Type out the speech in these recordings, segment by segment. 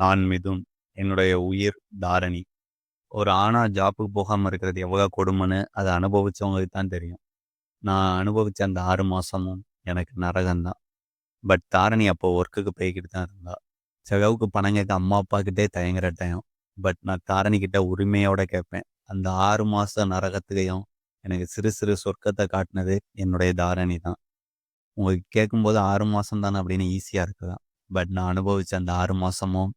நான் மிதுன். என்னுடைய உயிர் தாரணி. ஒரு ஆணா ஜாப்புக்கு போகாமல் இருக்கிறது எவ்வளோ கொடுமைன்னு அதை அனுபவித்தவங்களுக்கு தான் தெரியும். நான் அனுபவித்த அந்த ஆறு மாதமும் எனக்கு நரகம் தான். பட் தாரணி அப்போ ஒர்க்குக்கு போய்கிட்டு தான் இருந்தா. செலவுக்கு பணம் கேட்க அம்மா, அப்பா கிட்டயே தயங்குற டைம். பட் நான் தாரணி கிட்ட உரிமையோட கேட்பேன். அந்த ஆறு மாத நரகத்துலையும் எனக்கு சிறு சிறு சொர்க்கத்தை காட்டினது என்னுடைய தாரணி தான். உங்களுக்கு கேட்கும்போது ஆறு மாதம் தானே அப்படின்னு ஈஸியாக இருக்கலாம். பட் நான் அனுபவித்த அந்த ஆறு மாதமும்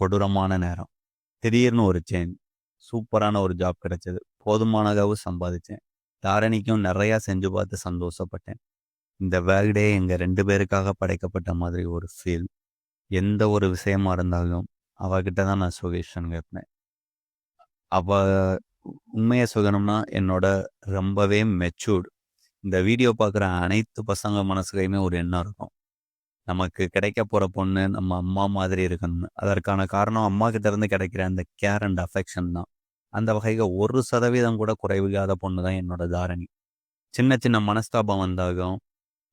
கொடூரமான நேரம். திடீர்னு ஒரு சேஞ்ச். சூப்பரான ஒரு ஜாப் கிடைச்சது. போதுமான அளவு சம்பாதிச்சேன். தாரணிக்கும் நிறையா செஞ்சு பார்த்து சந்தோஷப்பட்டேன். இந்த வேர்ல்டே எங்கள் ரெண்டு பேருக்காக படைக்கப்பட்ட மாதிரி ஒரு ஃபீல். எந்த ஒரு விஷயமா இருந்தாலும் அவகிட்ட தான் நான் சொல்யூஷன் கேட்பேன். அவ உண்மையை சொல்லணும்னா என்னோட ரொம்பவே மெச்சூர்ட். இந்த வீடியோ பார்க்குற அனைத்து பசங்க மனசுலையுமே ஒரு எண்ணம் இருக்கும். நமக்கு கிடைக்க போகிற பொண்ணு நம்ம அம்மா மாதிரி இருக்கணும்னு. அதற்கான காரணம் அம்மா கிட்டேருந்து கிடைக்கிற அந்த கேர் அண்ட் அஃபெக்ஷன் தான். அந்த வகையில் ஒரு சதவீதம் கூட குறைவில்லாத பொண்ணு தான் என்னோட தாரணி. சின்ன சின்ன மனஸ்தாபம் வந்தாலும்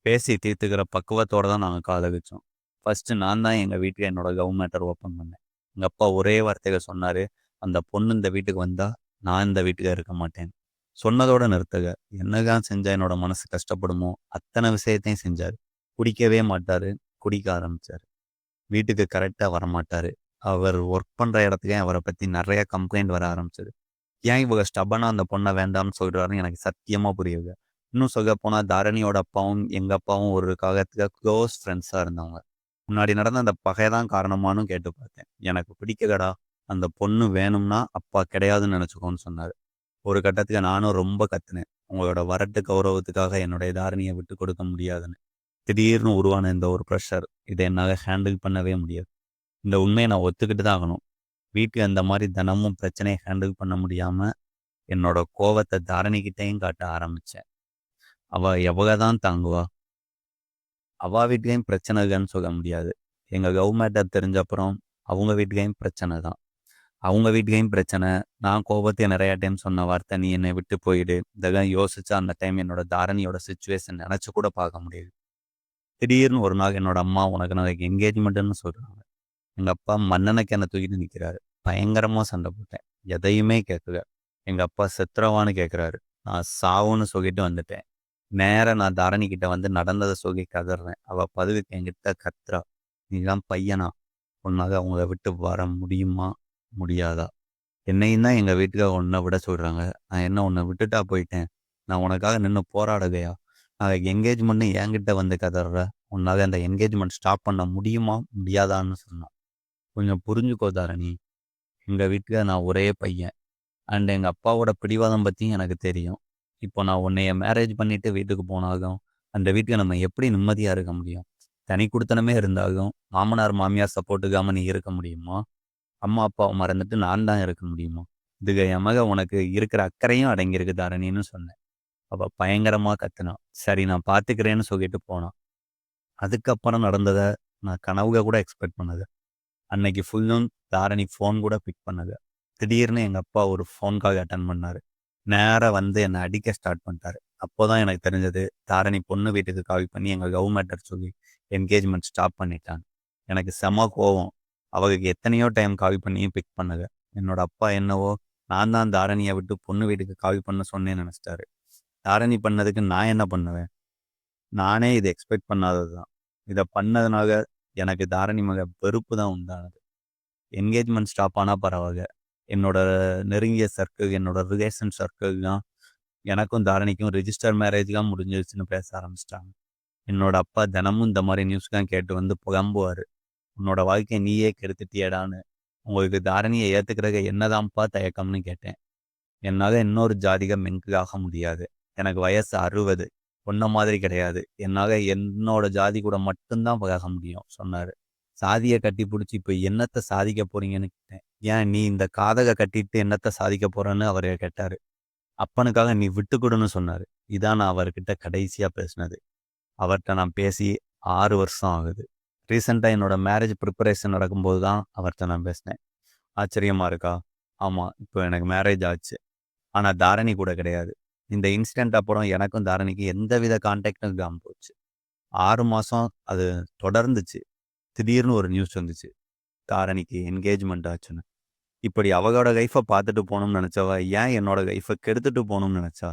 பேசி தீர்த்துக்கிற பக்குவத்தோடு தான் நாங்க காதலிச்சோம். ஃபர்ஸ்ட்டு நான் தான் எங்கள் வீட்டுக்கு என்னோட லவ் மேட்டர் ஓப்பன் பண்ணேன். எங்கள் அப்பா ஒரே வார்த்தைகள் சொன்னார் "அந்த பொண்ணு இந்த வீட்டுக்கு வந்தால் நான் இந்த வீட்டுக்கு இருக்க மாட்டேன்." சொன்னதோட நிறுத்துக என்னதான் செஞ்சால் என்னோட மனசு கஷ்டப்படுமோ அத்தனை விஷயத்தையும் செஞ்சார் குடிக்கவே மாட்டார் குடிக்க ஆரம்பித்தார் வீட்டுக்கு கரெக்டாக வரமாட்டார் அவர் ஒர்க் பண்ணுற இடத்துக்கே அவரை பற்றி நிறைய கம்ப்ளைண்ட் வர ஆரம்பிச்சது. ஏன் இவங்க ஸ்டபனா அந்த பொண்ணை வேண்டாம்னு சொல்கிறாருன்னு எனக்கு சத்தியமாக புரியுது இன்னும் சொல்லப்போனா தாரணியோட அப்பாவும், எங்கள் அப்பாவும் ஒரு காலத்துக்கு க்ளோஸ் ஃப்ரெண்ட்ஸாக இருந்தவங்க. முன்னாடி நடந்த அந்த பகை தான் காரணமானு கேட்டு பார்த்தேன். எனக்கு பிடிக்கலடா. அந்த பொண்ணு வேணும்னா அப்பா கிடையாதுன்னு நினச்சிக்கோன்னு சொன்னார் ஒரு கட்டத்துக்கு நானும் ரொம்ப கத்துனேன். உங்களோட வரட்டு கௌரவத்துக்காக என்னுடைய தாரணியை விட்டு கொடுக்க முடியாதுன்னு. திடீர்னு உருவான இந்த ஒரு ப்ரெஷர் இதை என்னால் ஹேண்டில் பண்ணவே முடியாது. இந்த உண்மையை நான் ஒத்துக்கிட்டு தான் ஆகணும். வீட்டுக்கு அந்த மாதிரி தினமும் பிரச்சனையை ஹேண்டில் பண்ண முடியாமல் என்னோட கோவத்தை தாரணிக்கிட்டையும் காட்ட ஆரம்பித்தேன் அவள் எவ்வளோ தான் தாங்குவா? அவள் வீட்லயும் பிரச்சனை இல்லன்னு சொல்ல முடியாது. எங்கள் லவ் மேட்டர் தெரிஞ்ச அப்புறம் அவங்க வீட்டுக்கையும் பிரச்சனை தான். அவங்க வீட்டுக்கையும் பிரச்சனை. நான் கோபத்தை நிறையா டைம் சொன்ன வார்த்தை, "நீ என்னை விட்டு போயிடு." இதெல்லாம் யோசிச்சா அந்த டைம் என்னோட தாரணியோட சுச்சுவேஷன் நினச்சி கூட பார்க்க முடியுது திடீர்னு ஒரு நாள் என்னோட அம்மா, "உனக்கு நாளைக்கு என்கேஜ்மெண்ட்டுன்னு" சொல்கிறாங்க எங்கள் அப்பா மன்னனுக்கு என்னை தூக்கிட்டு நிற்கிறாரு பயங்கரமாக சண்டை போட்டேன். எதையுமே கேட்கல. எங்கள் அப்பா செத்துறவான்னு கேட்குறாரு. நான் சாவுன்னு சொல்லிட்டு வந்துட்டேன். நேராக நான் தாரணி கிட்ட வந்து நடந்ததை சொல்லி கதறேன் அவள் பதிலுக்கு என்கிட்ட கத்துறா. "நீலாம் பையனா? உன்னாக அவங்கள விட்டு வர முடியுமா? முடியாதா?" என்னையும் தான் எங்கள் வீட்டுல உன்ன விட சொல்கிறாங்க நான் என்ன உன்னை விட்டுட்டா போயிட்டேன்? நான் உனக்காக நின்று போராடலையா? நாளைக்கு என்கேஜ்மெண்ட்னு என்கிட்ட வந்து கதற உன்னால் அந்த என்கேஜ்மெண்ட் ஸ்டாப் பண்ண முடியுமா? முடியாதான்னு சொன்னான் கொஞ்சம் புரிஞ்சுக்கோ தாரணி. எங்கள் வீட்டில் நான் ஒரே பையன். அண்ட் எங்கள் அப்பாவோட பிடிவாதம் பற்றியும் எனக்கு தெரியும். இப்போ நான் உன்னைய மேரேஜ் பண்ணிட்டு வீட்டுக்கு போனாலும், அந்த வீட்டுக்கு நம்ம எப்படி நிம்மதியாக இருக்க முடியும்? தனி குடித்தனமே இருந்தாலும், மாமனார், மாமியார் சப்போர்ட்டுக்காம நீ இருக்க முடியுமா? அம்மா, அப்பாவை மறந்துட்டு நான் தான் இருக்க முடியுமா? இதுக்கு என் மக உனக்கு இருக்கிற அக்கறையும் அடங்கியிருக்கு தாரணின்னு சொன்னேன். அவள் பயங்கரமாக கத்தினான் சரி நான் பார்த்துக்கிறேன்னு சொல்லிட்டு போனான் அதுக்கப்புறம் நடந்ததை நான் கனவுக கூட எக்ஸ்பெக்ட் பண்ணது. அன்னைக்கு ஃபுல்லும் தாரணி ஃபோன் கூட பிக் பண்ணது. திடீர்னு எங்கள் அப்பா ஒரு ஃபோன் கால் அட்டன் பண்ணார். நேராக வந்து என்னை அடிக்க ஸ்டார்ட் பண்ணிட்டாரு. அப்போதான் எனக்கு தெரிஞ்சது, தாரணி பொண்ணு வீட்டுக்கு கால் பண்ணி எங்கள் கவர்மெண்டர் சொல்லி என்கேஜ்மெண்ட் ஸ்டாப் பண்ணிட்டான் எனக்கு செம கோவம். அவளுக்கு எத்தனையோ டைம் கால் பண்ணியும் பிக் பண்ணல. என்னோட அப்பா என்னவோ, நான் தான் தாரணியை விட்டு பொண்ணு வீட்டுக்கு கால் பண்ண சொன்னேன்னு நினச்சிட்டாரு. தாரணி பண்ணதுக்கு நான் என்ன பண்ணுவேன்? நானே இதை எக்ஸ்பெக்ட் பண்ணாதது தான். இதை பண்ணதுனால எனக்கு தாரணி மக வெறுப்பு தான் உண்டானது. என்கேஜ்மெண்ட் ஸ்டாப் ஆனால் பரவாயில்ல என்னோட நெருங்கிய சர்க்கிள், என்னோட ரிலேஷன் சர்க்கிள்லாம் எனக்கும் தாரணிக்கும் ரிஜிஸ்டர் மேரேஜ்லாம் முடிஞ்சிருச்சுன்னு பேச ஆரம்பிச்சிட்டாங்க என்னோட அப்பா தினமும் இந்த மாதிரி நியூஸ்லாம் கேட்டு வந்து புகம்புவார் "உன்னோட வாழ்க்கையை நீயே கெடுத்துட்டியேடான்னு. உங்களுக்கு தாரணியை ஏற்றுக்கிறக்க என்னதான்ப்பா தயக்கம்னு?" கேட்டேன். என்னால் இன்னொரு ஜாதிக மெங்கு ஆக முடியாது. எனக்கு வயசு 60. உன்ன மாதிரி கிடையாது. என்னால் என்னோட ஜாதி கூட மட்டும்தான் பழக முடியும் சொன்னார் சாதியை கட்டி பிடிச்சி இப்போ என்னத்தை சாதிக்க போறீங்கன்னு கேட்டேன். ஏன் நீ இந்த காதகை கட்டிட்டு என்னத்தை சாதிக்க போறேன்னு அவரை கேட்டார் அப்பனுக்காக நீ விட்டுக்கொடுன்னு சொன்னார் இதான் நான் அவர்கிட்ட கடைசியாக பேசினது. அவர்கிட்ட நான் பேசி ஆறு வருஷம் ஆகுது. ரீசெண்டாக என்னோட மேரேஜ் ப்ரிப்பரேஷன் நடக்கும்போது தான் அவர்கிட்ட நான் பேசினேன். ஆச்சரியமாக இருக்கா? ஆமாம் இப்போ எனக்கு மேரேஜ் ஆச்சு. ஆனால் தாரணி கூட கிடையாது. இந்த இன்சிடென்ட் அப்புறம் எனக்கும் தாராணிக்கு எந்த வித கான்டாக்டும் இல்லாமல் போச்சு. ஆறு மாதம் அது தொடர்ந்துச்சு. திடீர்னு ஒரு நியூஸ் வந்துச்சு. தாரணிக்கு என்கேஜ்மெண்ட் ஆச்சுன்னு. இப்படி அவளோட லைஃப்ப பார்த்துட்டு போகணும்னு நினச்சவா ஏன் என்னோட லைஃப்ப கெடுத்துட்டு போகணும்னு நினச்சா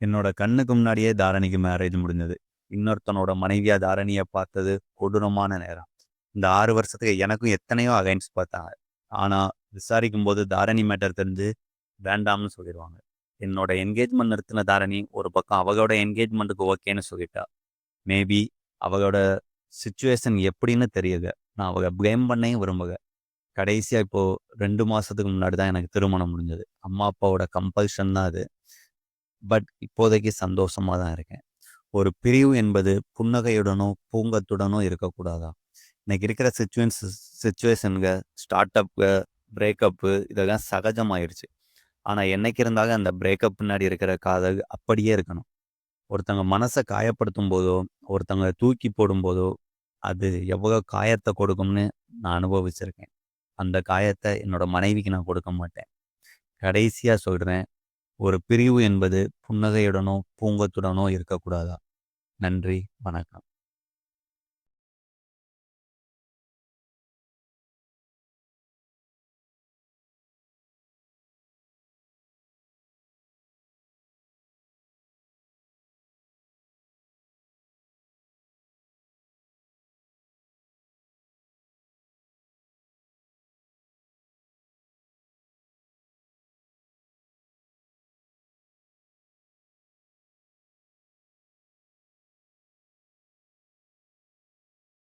என்னோட கண்ணுக்கு முன்னாடியே தாரணிக்கு மேரேஜ் முடிஞ்சது. இன்னொருத்தனோட மனைவியா தாரணியை பார்த்தது கொடூரமான நேரம். இந்த ஆறு வருஷத்துக்கு எனக்கும் எத்தனையோ அகைன்ஸ் பார்த்தாங்க. ஆனால் விசாரிக்கும் போது தாரணி மேட்டர் தெரிஞ்சு வேண்டாம்னு சொல்லிடுவாங்க என்னோட என்கேஜ்மெண்ட் நிறுத்தின தாரணி, ஒரு பக்கம் அவளோட என்கேஜ்மெண்ட்டுக்கு ஓகேன்னு சொல்லிட்டா. மேபி அவளோட சுச்சுவேஷன் எப்படின்னு தெரியல. நான் அவள பிளேம் பண்ணவும் விரும்பல. கடைசியாக இப்போ ரெண்டு மாதத்துக்கு முன்னாடி தான் எனக்கு திருமணம் முடிஞ்சது. அம்மா, அப்பாவோட கம்பல்ஷன் தான் அது. பட் இப்போதைக்கு சந்தோஷமாக தான் இருக்கேன். ஒரு பிரிவு என்பது புன்னகையுடனோ, பூங்கத்துடனோ இருக்கக்கூடாதா? இன்னைக்கு இருக்கிற சுச்சுவேஷன் சுச்சுவேஷனுங்க ஸ்டார்ட் அப்பு பிரேக்கப்பு இதெல்லாம் சகஜமாயிடுச்சு ஆனால் என்னைக்கு இருந்தாலும் அந்த பிரேக்கப் பின்னாடி இருக்கிற காதல் அப்படியே இருக்கணும். ஒருத்தங்க மனசை காயப்படுத்தும் போதோ ஒருத்தங்க தூக்கி போடும்போதோ, அது எவ்வளோ காயத்தை கொடுக்கும்னு நான் அனுபவிச்சிருக்கேன். அந்த காயத்தை என்னோட மனைவிக்கு நான் கொடுக்க மாட்டேன். கடைசியாக சொல்கிறேன் ஒரு பிரிவு என்பது புன்னகையுடனோ, பூங்கத்துடனோ இருக்கக்கூடாதா? நன்றி, வணக்கம்.